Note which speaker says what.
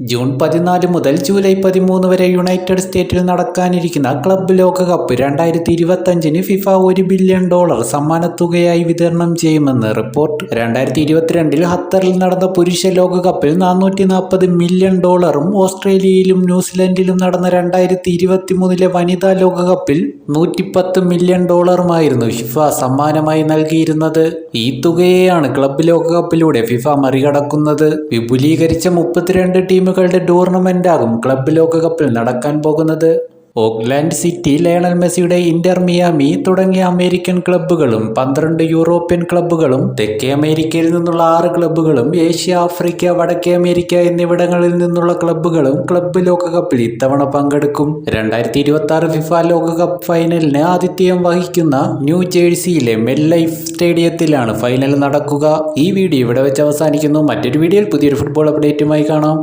Speaker 1: June പതിനാല് മുതൽ July പതിമൂന്ന് വരെ യുണൈറ്റഡ് സ്റ്റേറ്റിൽ നടക്കാനിരിക്കുന്ന ക്ലബ്ബ് ലോകകപ്പ് രണ്ടായിരത്തി ഇരുപത്തഞ്ചിന് ഫിഫ ഒരു ബില്യൺ ഡോളർ സമ്മാനത്തുകയായി വിതരണം ചെയ്യുമെന്ന് റിപ്പോർട്ട്. രണ്ടായിരത്തി ഇരുപത്തിരണ്ടിൽ ഖത്തറിൽ നടന്ന പുരുഷ ലോകകപ്പിൽ നാനൂറ്റി നാൽപ്പത് മില്യൺ ഡോളറും ഓസ്ട്രേലിയയിലും ന്യൂസിലൻഡിലും നടന്ന രണ്ടായിരത്തി ഇരുപത്തി മൂന്നിലെ വനിതാ ലോകകപ്പിൽ നൂറ്റിപ്പത്ത് മില്യൺ ഡോളറുമായിരുന്നു ഫിഫ സമ്മാനമായി നൽകിയിരുന്നത്. ഈ തുകയെയാണ് ക്ലബ്ബ് ലോകകപ്പിലൂടെ ഫിഫ മറികടക്കുന്നത്. വിപുലീകരിച്ച മുപ്പത്തിരണ്ട് ടീമുകളുടെ ടൂർണമെന്റാകും ക്ലബ്ബ് ലോകകപ്പിൽ നടക്കാൻ പോകുന്നത്. ഓക്ലാൻഡ് സിറ്റി ലയണൽ മെസ്സിയുടെ ഇന്റർ മിയാമി തുടങ്ങിയ അമേരിക്കൻ ക്ലബ്ബുകളും പന്ത്രണ്ട് യൂറോപ്യൻ ക്ലബ്ബുകളും തെക്കേ അമേരിക്കയിൽ നിന്നുള്ള ആറ് ക്ലബ്ബുകളും ഏഷ്യ ആഫ്രിക്ക വടക്കേ അമേരിക്ക എന്നിവിടങ്ങളിൽ നിന്നുള്ള ക്ലബ്ബുകളും ക്ലബ്ബ് ലോകകപ്പിൽ ഇത്തവണ പങ്കെടുക്കും. രണ്ടായിരത്തി ഇരുപത്തി ആറ് ഫിഫ ലോകകപ്പ് ഫൈനലിന് ആതിഥ്യം വഹിക്കുന്ന ന്യൂ ജേഴ്സിയിലെ മെൽ ലൈഫ് സ്റ്റേഡിയത്തിലാണ് ഫൈനൽ നടക്കുക. ഈ വീഡിയോ ഇവിടെ വെച്ച് അവസാനിക്കുന്നു. മറ്റൊരു വീഡിയോയിൽ പുതിയൊരു ഫുട്ബോൾ അപ്ഡേറ്റുമായി കാണാം.